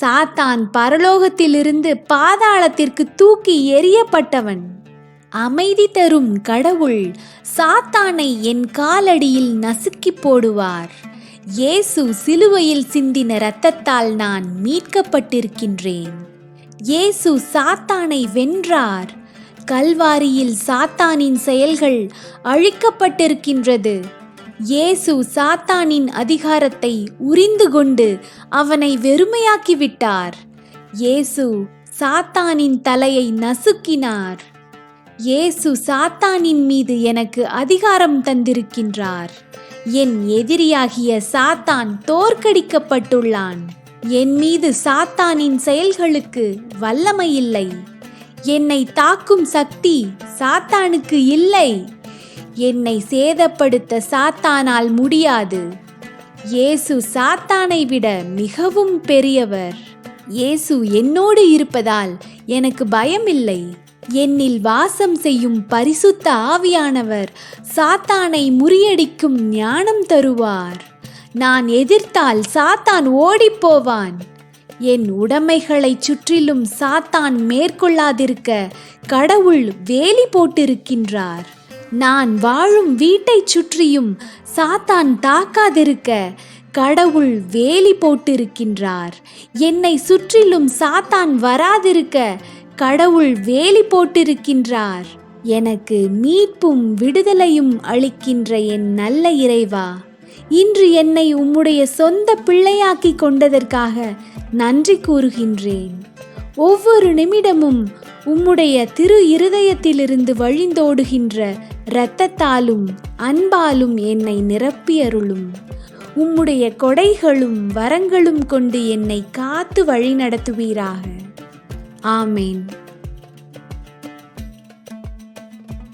சாத்தான் பரலோகத்திலிருந்து பாதாளத்திற்கு தூக்கி எறியப்பட்டவன். அமைதி தரும் கடவுள் சாத்தானை என் காலடியில் நசுக்கி போடுவார். இயேசு சிலுவையில் சிந்தின இரத்தத்தால் நான் மீட்கப்பட்டிருக்கின்றேன். இயேசு சாத்தானை வென்றார். கல்வாரியில் சாத்தானின் செயல்கள் அழிக்கப்பட்டிருக்கின்றது. இயேசு சாத்தானின் அதிகாரத்தை உரிந்து கொண்டு அவனை வெறுமையாக்கிவிட்டார். இயேசு சாத்தானின் தலையை நசுக்கினார். இயேசு சாத்தானின் மீது எனக்கு அதிகாரம் தந்திருக்கின்றார். என் எதிரியாகிய சாத்தான் தோற்கடிக்கப்பட்டுள்ளான். என் மீது சாத்தானின் செயல்களுக்கு வல்லமை இல்லை. என்னை தாக்கும் சக்தி சாத்தானுக்கு இல்லை. என்னை சேதப்படுத்த சாத்தானால் முடியாது. இயேசு சாத்தானை விட மிகவும் பெரியவர். இயேசு என்னோடு இருப்பதால் எனக்கு பயமில்லை. என்னில் வாசம் செய்யும் பரிசுத்த ஆவியானவர் சாத்தானை முறியடிக்கும் ஞானம் தருவார். நான் எதிர்த்தால் சாத்தான் ஓடிப்போவான். என் உடைமைகளை சுற்றிலும் சாத்தான் மேற்கொள்ளாதிருக்க கடவுள் வேலி போட்டிருக்கின்றார். நான் வாழும் வீட்டைச் சுற்றியும் சாத்தான் தாக்காதிருக்க கடவுள் வேலி போட்டிருக்கின்றார். என்னை சுற்றிலும் சாத்தான் வராதிருக்க கடவுள் வேலி போட்டிருக்கின்றார். எனக்கு மீட்பும் விடுதலையும் அளிக்கின்ற என் நல்ல இறைவா இன்று என்னை உம்முடைய சொந்த பிள்ளையாக்கி கொண்டதற்காக நன்றி கூறுகின்றேன். ஒவ்வொரு நிமிடமும் உம்முடைய திரு இருதயத்திலிருந்து வழிந்தோடுகின்ற இரத்தத்தாலும் அன்பாலும் என்னை நிரப்பியருளும். உம்முடைய கொடைகளும் வரங்களும் கொண்டு என்னை காத்து வழிநடத்துவீராக. ஆமேன்.